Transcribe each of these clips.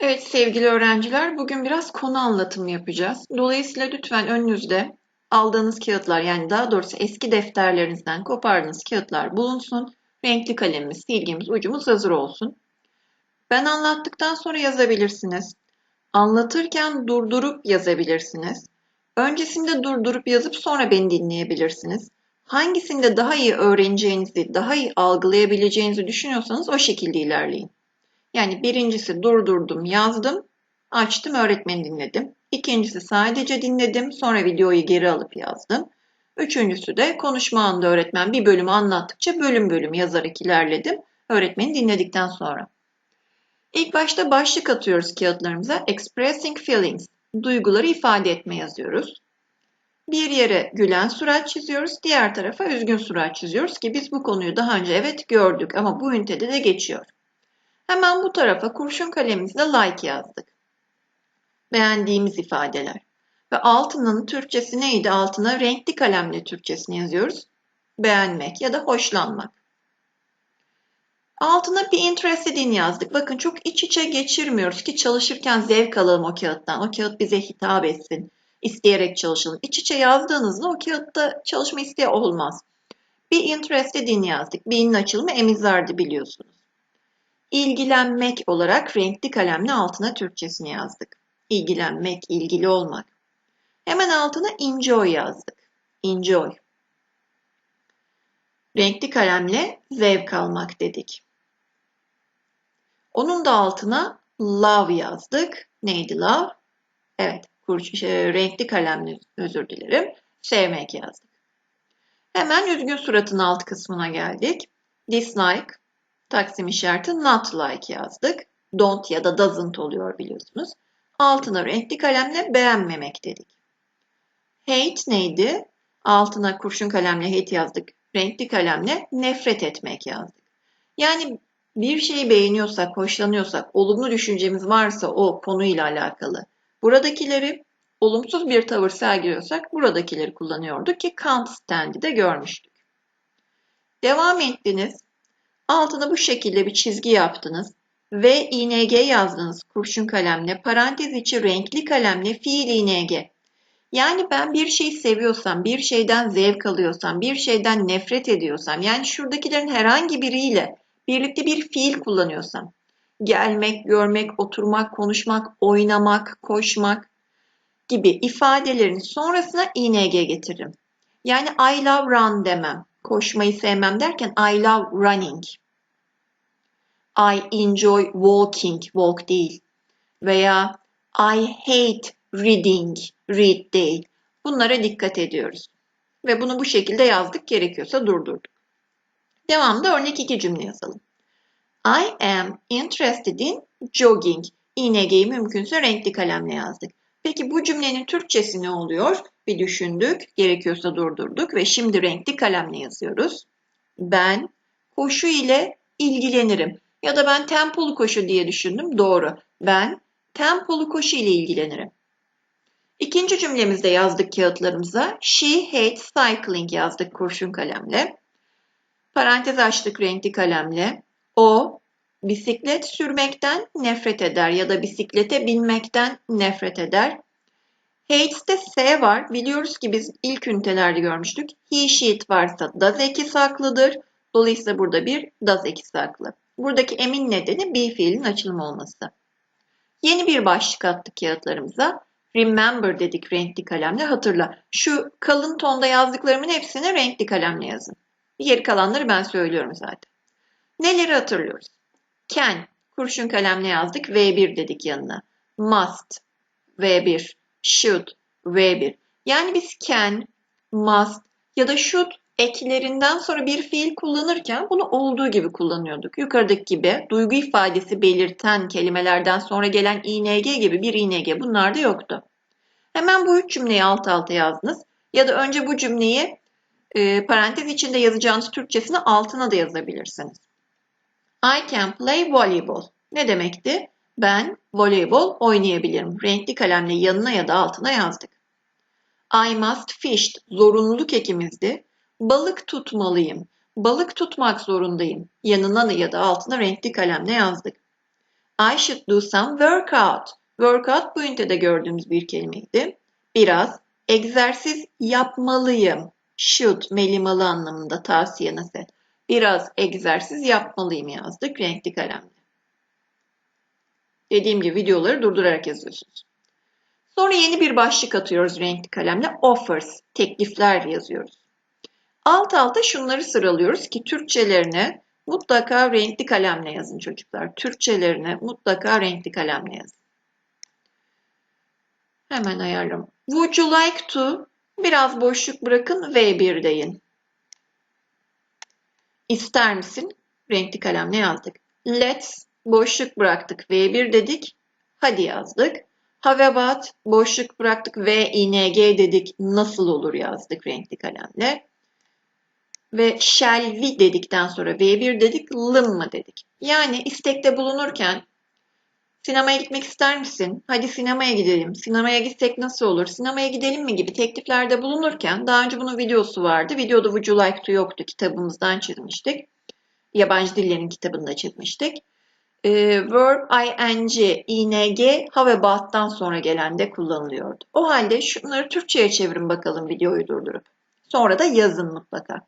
Evet sevgili öğrenciler, bugün biraz konu anlatımı yapacağız. Dolayısıyla lütfen önünüzde aldığınız kağıtlar yani daha doğrusu eski defterlerinizden kopardığınız kağıtlar bulunsun. Renkli kalemimiz, silgimiz, ucumuz hazır olsun. Ben anlattıktan sonra yazabilirsiniz. Anlatırken durdurup yazabilirsiniz. Öncesinde durdurup yazıp sonra beni dinleyebilirsiniz. Hangisinde daha iyi öğreneceğinizi, daha iyi algılayabileceğinizi düşünüyorsanız o şekilde ilerleyin. Yani birincisi durdurdum, yazdım, açtım, öğretmeni dinledim. İkincisi sadece dinledim, sonra videoyu geri alıp yazdım. Üçüncüsü de konuşma anında öğretmen bir bölümü anlattıkça bölüm bölüm yazarak ilerledim. Öğretmeni dinledikten sonra. İlk başta başlık atıyoruz kağıtlarımıza. Expressing feelings. Duyguları ifade etme yazıyoruz. Bir yere gülen surat çiziyoruz, diğer tarafa üzgün surat çiziyoruz ki biz bu konuyu daha önce evet gördük ama bu ünitede de geçiyor. Hemen bu tarafa kurşun kalemimizle like yazdık. Beğendiğimiz ifadeler. Ve altının Türkçesi neydi? Altına renkli kalemle Türkçesini yazıyoruz. Beğenmek ya da hoşlanmak. Altına bir interested in yazdık. Bakın çok iç içe geçirmiyoruz ki çalışırken zevk alalım o kağıttan. O kağıt bize hitap etsin. İsteyerek çalışalım. İç içe yazdığınızda o kağıtta çalışma isteği olmaz. Bir interested in yazdık. Bir'in açılımı emizlerdi biliyorsunuz. İlgilenmek olarak renkli kalemle altına Türkçesini yazdık. İlgilenmek, ilgili olmak. Hemen altına enjoy yazdık. Enjoy. Renkli kalemle zevk almak dedik. Onun da altına love yazdık. Neydi love? Evet, şey, renkli kalemle özür dilerim. Sevmek yazdık. Hemen üzgün suratın alt kısmına geldik. Dislike, Taksim işareti not like yazdık. Don't ya da doesn't oluyor biliyorsunuz. Altına renkli kalemle beğenmemek dedik. Hate neydi? Altına kurşun kalemle hate yazdık. Renkli kalemle nefret etmek yazdık. Yani bir şeyi beğeniyorsak, hoşlanıyorsak, olumlu düşüncemiz varsa o konuyla alakalı. Buradakileri olumsuz bir tavır sergiliyorsak buradakileri kullanıyorduk ki can't stand'i de görmüştük. Devam ettiniz. Altına bu şekilde bir çizgi yaptınız ve ing yazdınız kurşun kalemle. Parantez içi renkli kalemle fiil ing. Yani ben bir şeyi seviyorsam, bir şeyden zevk alıyorsam, bir şeyden nefret ediyorsam, yani şuradakilerin herhangi biriyle birlikte bir fiil kullanıyorsam, gelmek, görmek, oturmak, konuşmak, oynamak, koşmak gibi ifadelerin sonrasına ing getiririm. Yani I love run demem koşmayı sevmem derken I love running. I enjoy walking, walk değil. Veya I hate reading, read değil. Bunlara dikkat ediyoruz. Ve bunu bu şekilde yazdık, gerekiyorsa durdurduk. Devamında örnek iki cümle yazalım. I am interested in jogging. İNG'yi mümkünse renkli kalemle yazdık. Peki bu cümlenin Türkçesi ne oluyor? Bir düşündük, gerekiyorsa durdurduk ve şimdi renkli kalemle yazıyoruz. Ben koşu ile ilgilenirim. Ya da ben tempolu koşu diye düşündüm. Doğru. Ben tempolu koşu ile ilgilenirim. İkinci cümlemizde yazdık kağıtlarımıza. She hates cycling yazdık kurşun kalemle. Parantez açtık renkli kalemle. O bisiklet sürmekten nefret eder ya da bisiklete binmekten nefret eder. Hates'te S var. Biliyoruz ki biz ilk ünitelerde görmüştük. He, she, it varsa does ekisi haklıdır. Dolayısıyla burada bir does ekisi haklı. Buradaki emin nedeni be fiilin açılımı olması. Yeni bir başlık attık kağıtlarımıza. Remember dedik renkli kalemle hatırla. Şu kalın tonda yazdıklarımın hepsini renkli kalemle yazın. Geri kalanları ben söylüyorum zaten. Neleri hatırlıyoruz? Can, kurşun kalemle yazdık. V1 dedik yanına. Must, V1. Should, V1. Yani biz can, must ya da should eklerinden sonra bir fiil kullanırken bunu olduğu gibi kullanıyorduk. Yukarıdaki gibi duygu ifadesi belirten kelimelerden sonra gelen ing gibi bir ing bunlar da yoktu. Hemen bu üç cümleyi alt alta yazdınız. Ya da önce bu cümleyi e, parantez içinde yazacağınız Türkçesini altına da yazabilirsiniz. I can play volleyball. Ne demekti? Ben voleybol oynayabilirim. Renkli kalemle yanına ya da altına yazdık. I must fish. Zorunluluk ekimizdi. Balık tutmalıyım. Balık tutmak zorundayım. Yanına ya da altına renkli kalemle yazdık. I should do some workout. Workout bu ünitede gördüğümüz bir kelimeydi. Biraz egzersiz yapmalıyım. Should, melimalı anlamında tavsiye nasıl? Biraz egzersiz yapmalıyım yazdık renkli kalemle. Dediğim gibi videoları durdurarak yazıyorsunuz. Sonra yeni bir başlık atıyoruz renkli kalemle. Offers, teklifler yazıyoruz. Alt alta şunları sıralıyoruz ki Türkçelerine mutlaka renkli kalemle yazın çocuklar. Türkçelerine mutlaka renkli kalemle yazın. Hemen ayarlam. Would you like to? Biraz boşluk bırakın ve bir deyin. İster misin? Renkli kalemle yazdık. Let's boşluk bıraktık V1 dedik. Hadi yazdık. Have about boşluk bıraktık V ing dedik. Nasıl olur yazdık renkli kalemle. Ve shall dedikten sonra V1 dedik. Lım mı dedik. Yani istekte bulunurken sinemaya gitmek ister misin? Hadi sinemaya gidelim. Sinemaya gitsek nasıl olur? Sinemaya gidelim mi gibi tekliflerde bulunurken daha önce bunun videosu vardı. Videoda Would You Like To yoktu. Kitabımızdan çizmiştik. Yabancı dillerin kitabında çizmiştik e, verb ing, ing, have about'tan sonra gelen de kullanılıyordu. O halde şunları Türkçe'ye çevirin bakalım videoyu durdurup. Sonra da yazın mutlaka.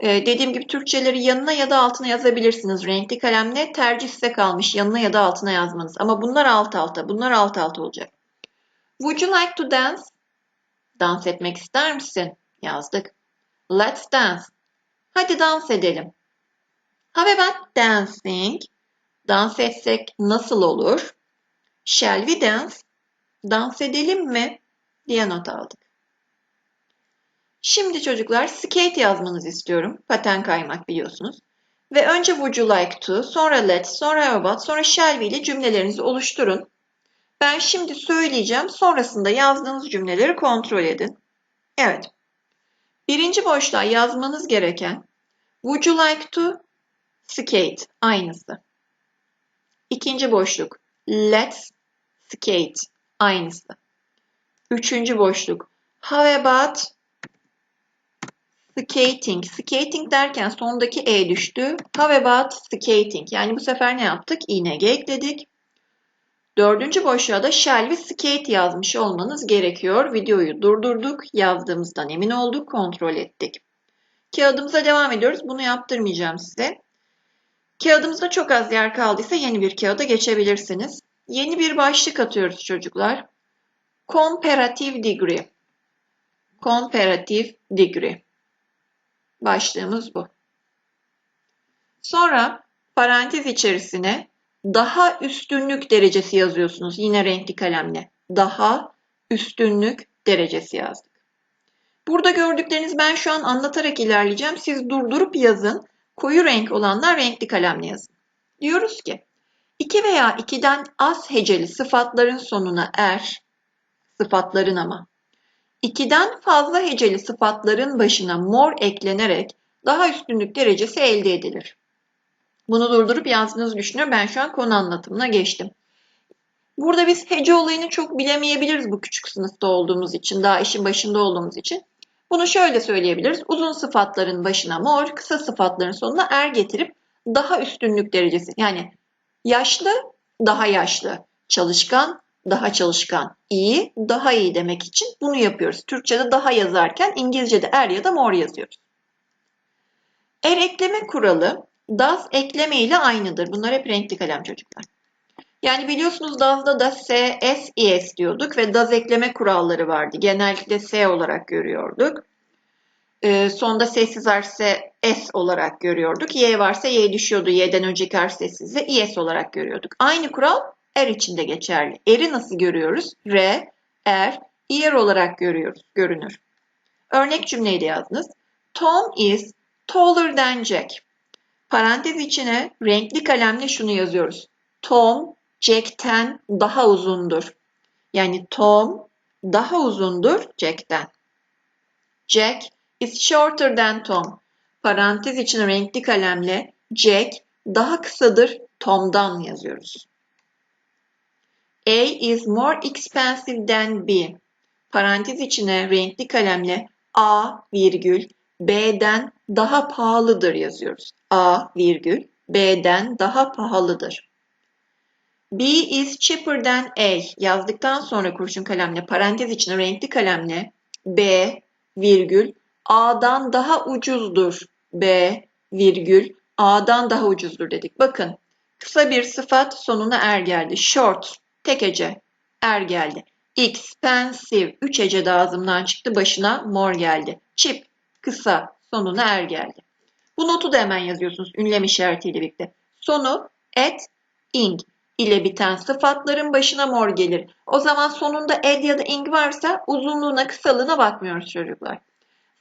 E, dediğim gibi Türkçeleri yanına ya da altına yazabilirsiniz. Renkli kalemle tercih size kalmış. Yanına ya da altına yazmanız. Ama bunlar alt alta. Bunlar alt alta olacak. Would you like to dance? Dans etmek ister misin? Yazdık. Let's dance. Hadi dans edelim. How about dancing? Dans etsek nasıl olur? Shall we dance? Dans edelim mi? diye not aldık. Şimdi çocuklar skate yazmanızı istiyorum. Paten kaymak biliyorsunuz. Ve önce would you like to, sonra let's, sonra about, sonra shall we ile cümlelerinizi oluşturun. Ben şimdi söyleyeceğim. Sonrasında yazdığınız cümleleri kontrol edin. Evet. Birinci boşluğa yazmanız gereken would you like to skate aynısı. İkinci boşluk. Let's skate. Aynısı. Üçüncü boşluk. How about skating? Skating derken sondaki E düştü. How about skating? Yani bu sefer ne yaptık? İğne ekledik. Dördüncü boşluğa da shall we skate yazmış olmanız gerekiyor. Videoyu durdurduk. Yazdığımızdan emin olduk. Kontrol ettik. Kağıdımıza devam ediyoruz. Bunu yaptırmayacağım size. Kağıdımızda çok az yer kaldıysa yeni bir kağıda geçebilirsiniz. Yeni bir başlık atıyoruz çocuklar. Comparative degree. Comparative degree. Başlığımız bu. Sonra parantez içerisine daha üstünlük derecesi yazıyorsunuz. Yine renkli kalemle. Daha üstünlük derecesi yazdık. Burada gördükleriniz ben şu an anlatarak ilerleyeceğim. Siz durdurup yazın. Koyu renk olanlar renkli kalemle yazın. Diyoruz ki 2 veya 2'den az heceli sıfatların sonuna er, sıfatların ama 2'den fazla heceli sıfatların başına mor eklenerek daha üstünlük derecesi elde edilir. Bunu durdurup yazdığınızı düşünüyorum. Ben şu an konu anlatımına geçtim. Burada biz hece olayını çok bilemeyebiliriz bu küçük sınıfta olduğumuz için, daha işin başında olduğumuz için. Bunu şöyle söyleyebiliriz. Uzun sıfatların başına mor, kısa sıfatların sonuna er getirip daha üstünlük derecesi. Yani yaşlı, daha yaşlı, çalışkan, daha çalışkan, iyi, daha iyi demek için bunu yapıyoruz. Türkçe'de daha yazarken İngilizce'de er ya da mor yazıyoruz. Er ekleme kuralı das ekleme ile aynıdır. Bunlar hep renkli kalem çocuklar. Yani biliyorsunuz DAS'da da S, S, ES diyorduk ve DAS ekleme kuralları vardı. Genellikle S olarak görüyorduk. E, sonda sessiz harfse S olarak görüyorduk. Y varsa Y düşüyordu. Y'den önceki harf sessizse ES olarak görüyorduk. Aynı kural R için de geçerli. R'i nasıl görüyoruz? R, R, ear olarak görüyoruz, görünür. Örnek cümleyi de yazdınız. Tom is taller than Jack. Parantez içine renkli kalemle şunu yazıyoruz. Tom Jack'ten daha uzundur. Yani Tom daha uzundur Jack'ten. Jack is shorter than Tom. Parantez için renkli kalemle Jack daha kısadır Tom'dan yazıyoruz. A is more expensive than B. Parantez içine renkli kalemle A virgül B'den daha pahalıdır yazıyoruz. A virgül B'den daha pahalıdır. B is cheaper than A yazdıktan sonra kurşun kalemle parantez içine renkli kalemle B virgül A'dan daha ucuzdur. B virgül A'dan daha ucuzdur dedik. Bakın kısa bir sıfat sonuna er geldi. Short tek ece er geldi. Expensive üç ece de ağzımdan çıktı başına mor geldi. Cheap kısa sonuna er geldi. Bu notu da hemen yazıyorsunuz ünlem işaretiyle birlikte. Sonu et, ing ile biten sıfatların başına mor gelir. O zaman sonunda ed ya da ing varsa uzunluğuna kısalığına bakmıyoruz çocuklar.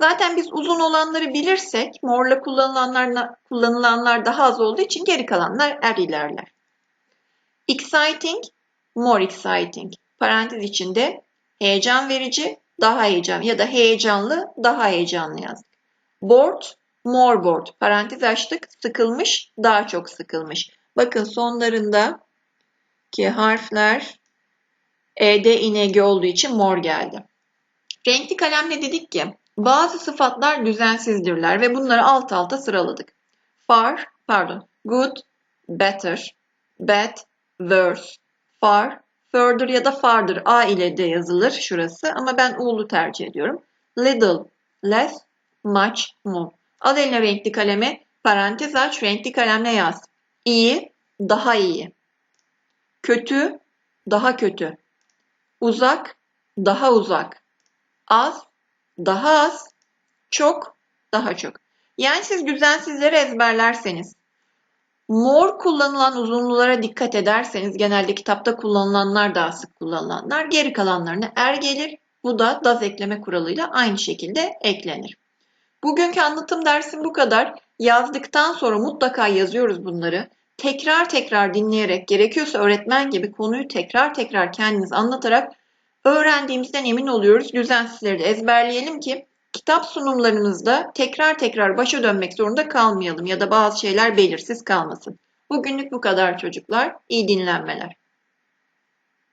Zaten biz uzun olanları bilirsek morla kullanılanlar, kullanılanlar daha az olduğu için geri kalanlar er ilerler. Exciting, more exciting. Parantez içinde heyecan verici, daha heyecan ya da heyecanlı, daha heyecanlı yazdık. Bored, more bored. Parantez açtık, sıkılmış, daha çok sıkılmış. Bakın sonlarında ki harfler ed inegi olduğu için mor geldi. Renkli kalemle dedik ki bazı sıfatlar düzensizdirler ve bunları alt alta sıraladık. Far, pardon, good, better, bad, worse, far, further ya da farther A ile de yazılır şurası ama ben U'lu tercih ediyorum. Little, less, much, more. Al eline renkli kalemi, parantez aç, renkli kalemle yaz. İyi, daha iyi. Kötü, daha kötü. Uzak, daha uzak. Az, daha az. Çok, daha çok. Yani siz düzensizleri ezberlerseniz, mor kullanılan uzunlulara dikkat ederseniz, genelde kitapta kullanılanlar daha sık kullanılanlar, geri kalanlarına er gelir. Bu da daz ekleme kuralıyla aynı şekilde eklenir. Bugünkü anlatım dersim bu kadar. Yazdıktan sonra mutlaka yazıyoruz bunları tekrar tekrar dinleyerek gerekiyorsa öğretmen gibi konuyu tekrar tekrar kendiniz anlatarak öğrendiğimizden emin oluyoruz. Düzensizleri de ezberleyelim ki kitap sunumlarımızda tekrar tekrar başa dönmek zorunda kalmayalım ya da bazı şeyler belirsiz kalmasın. Bugünlük bu kadar çocuklar. İyi dinlenmeler.